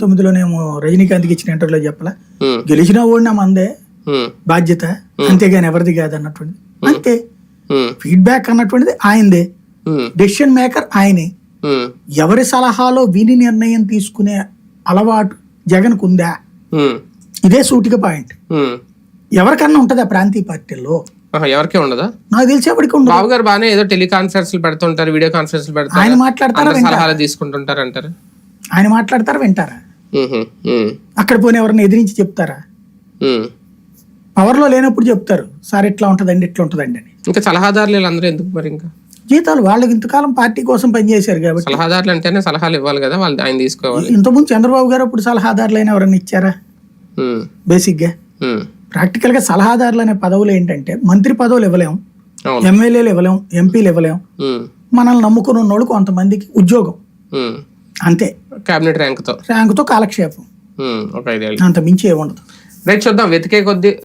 తొమ్మిదిలోనేమో రజనీకాంత్కి ఇచ్చిన ఇంటర్వ్యూలో చెప్పలా? గెలిచిన ఓడినా మందే బాధ్యత అంతేగాని ఎవరిది కాదు అన్నటువంటిది అంతే. ఫీడ్బ్యాక్ అన్నటువంటిది ఆయనదే. డెసిషన్ మేకర్ ఆయనే. ఎవరి సలహాలో విని నిర్ణయం తీసుకునే అలవాటు జగన్కు ఉందా? ఉమ్, ఇదే సూటిక పాయింట్. ఎవరికన్నా ఉంటుందా ప్రాంతీయ పార్టీల్లో? ఆహా, ఎవరికీ ఉండదా? నాకు తెలిసేపటికి ఉండదు. బాబు గారు బాగానే ఏదో టెలికాన్ఫరెన్స్లు పెడుతుంటారు వీడియో కాన్ఫరెన్స్లు పెడతారు ఆయన మాట్లాడతారా సలహాలు తీసుకుంటుంటారు అంటారు ఆయన మాట్లాడతారా వింటారా? అక్కడ పోనీ ఎవరిని ఎదిరించి చెప్తారా. పవర్లో లేనప్పుడు చెప్తారు. సార్ ఇట్లా ఉంటుందండి ఇట్లా ఉంటుందండి అని. ఇంకా సలహాదారులు వీళ్ళందరూ ఎందుకు మరి ఇంకా? జీతాలు వాళ్ళకి ఇంతకాలం పార్టీ కోసం పనిచేశారు కాబట్టి. సలహాదారులు అంటేనే సలహాలు ఇవ్వాలి కదా వాళ్ళు ఆయన తీసుకోవాలి. ఇంతకుముందు చంద్రబాబు గారు అప్పుడు సలహాదారులైన ఎవరైనా ఇచ్చారా? బేసిక్గా. ఉమ్. ప్రాక్టికల్గా సలహాదారులు అనే పదవులు ఏంటంటే మంత్రి పదవులు ఇవ్వలేం ఎమ్మెల్యేలు ఇవ్వలేం ఎంపీలు ఇవ్వలేం. మనల్ని నమ్ముకుని ఉన్నోళ్ళు కొంతమందికి ఉద్యోగం. అంతే. క్యాబినెట్ ర్యాంక్తో ర్యాంకుతో కాలక్షేపం. ఒక ఐదేళ్ళు. అంత మించి ఏముండదు. రైట్ చూద్దాం వెతికే కొద్దీ